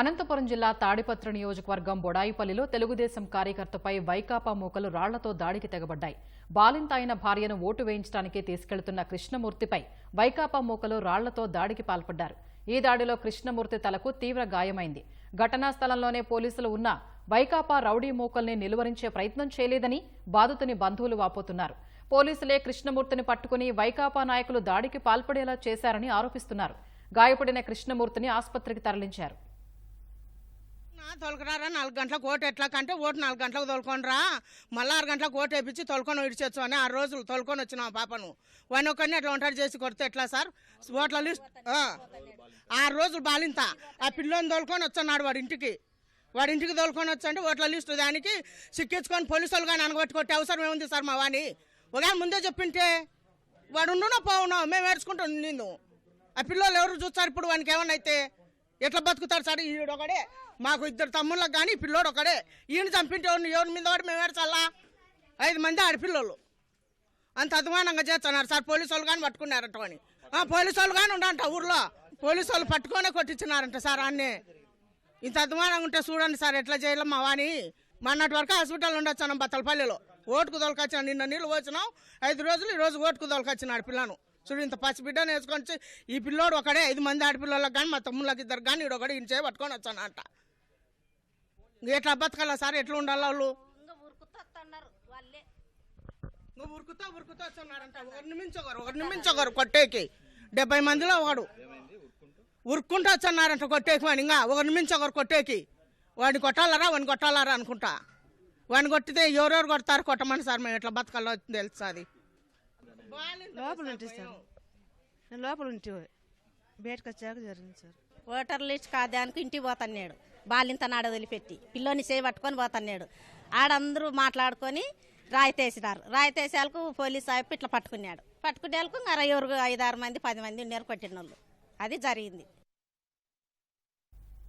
అనంతపురం జిల్లా తాడిపత్ర నియోజకవర్గం బొడాయిపల్లిలో తెలుగుదేశం కార్యకర్తపై వైకాపా మూకలు రాళ్ళతో దాడికి తెగబడ్డాయి. బాలింతాయన భార్యను ఓటు వేయించడానికి తీసుకెళ్తున్న కృష్ణమూర్తిపై వైకాపా మూకలు రాళ్ళతో దాడికి పాల్పడ్డారు. ఈ దాడిలో కృష్ణమూర్తి తలకు తీవ్ర గాయమైంది. ఘటనా స్థలంలోనే పోలీసులు ఉన్నా వైకాపా రౌడీ మూకల్ని నిలువరించే ప్రయత్నం చేయలేదని బాధితుని బంధువులు వాపోతున్నారు. పోలీసులే కృష్ణమూర్తిని పట్టుకుని వైకాపా నాయకులు దాడికి పాల్పడేలా చేశారని ఆరోపిస్తున్నారు. గాయపడిన కృష్ణమూర్తిని ఆసుపత్రికి తరలించారు. తొలకరారా? నాలుగు గంటలకు ఓటు ఎట్లా కంటే ఓటు నాలుగు గంటలకు తోలుకొని రా మళ్ళీ ఆరు గంటలకు ఓటు వేయించి తొలుకొని విడిచొచ్చు అని ఆరు రోజులు తోలుకొని వచ్చిన ఆ పాపను. వాడిని ఒక్కరిని అట్లా ఒంటరి చేసి కొడితే ఎట్లా సార్? ఓట్ల లిస్ట్ ఆరు రోజులు బాలింత. ఆ పిల్లోని తోలుకొని వచ్చన్నాడు వాడి ఇంటికి. వాడి ఇంటికి తోలుకొని వచ్చండి ఓట్ల లిస్టు దానికి సిక్కించుకొని పోలీసులు కానీ అనగొట్టుకొట్టే అవసరం ఏముంది సార్ మా వాని ఒకవేళ ముందే చెప్పింటే వాడు ఉండునో పోవునో? మేము ఏడ్చుకుంటాం నిన్ను. ఆ పిల్లలు ఎవరు చూస్తారు ఇప్పుడు వానికి ఏమన్నా అయితే? ఎట్లా బతుకుతారు సార్ ఈడు ఒకడే మాకు ఇద్దరు తమ్ముళ్ళకి కానీ పిల్లోడు ఒకడే ఈయన చంపింటే ఎవరి మీద కూడా మేము ఏడ్చాలా ఐదు మంది ఆడపిల్లలు. అంత అభిమానంగా చేస్తున్నారు సార్. పోలీసు వాళ్ళు కానీ పట్టుకున్నారంట అని ఆ, పోలీసు వాళ్ళు కానీ ఉండంట ఊర్లో. పోలీసు వాళ్ళు పట్టుకొనే కొట్టించినారంట సార్ అన్నీ ఇంత అభిమానంగా ఉంటే చూడండి సార్ ఎట్లా చేయలేం మా వాని మొన్నటి వరకు హాస్పిటల్ ఉండొచ్చాను బత్తలపల్లిలో. ఓటుకు దొలకొచ్చాను నిన్న నీళ్ళు పోసినాం. ఐదు రోజులు ఈ రోజు ఓటుకు దొలకొచ్చినాడు పిల్లను. చూడు ఇంత పసిబిడ్డను వేసుకొని వచ్చి ఈ పిల్లోడు ఒకడే ఐదు మంది ఆడపిల్లలకు కానీ మా తమ్ముళ్ళకి ఇద్దరు కానీ ఈడు ఒకడే ఇంచే పట్టుకొని వచ్చాను అంట ఎట్లా బతకాలా సార్? ఎట్లా ఉండాలా వాళ్ళు? నువ్వు ఉరుకుతా ఉరుకుతా వచ్చన్నారంట ఒకరిని మించి ఒకరు ఒకరిని మించి ఒకరు కొట్టేకి. డెబ్బై మందిలో ఒకడు. ఉరుక్కుంటూ వచ్చన్నారంట కొట్టేకి వాడిని. ఇంకా ఒకరిని మించి ఒకరు కొట్టేకి. వాడిని కొట్టాలరా వాడిని కొట్టాలరా అనుకుంటా. వాడిని కొట్టితే ఎవరెవరు కొడతారు? కొట్టమని సార్ మేము ఎట్లా బతకాలో తెలుసు అది. లోపల ఉంటుంది సార్. నేను లోపల ఉంటే బయటకు వచ్చాక జరిగింది సార్. ఓటర్ లిస్ట్ కాదానికి ఇంటికి పోతన్నాడు. బాలింత నాడ వదిలిపెట్టి పిల్లోని చేయి పట్టుకొని పోతన్నాడు. ఆడందరూ మాట్లాడుకొని రాయితేసినారు. రాయితేసేలకు పోలీస్ సాహిబ్ ఇట్లా పట్టుకున్నాడు. పట్టుకునే వాళ్ళకు ఇంకా ఎవరు ఐదారు మంది పది మంది ఉన్నారు కొట్టిన వాళ్ళు అది జరిగింది.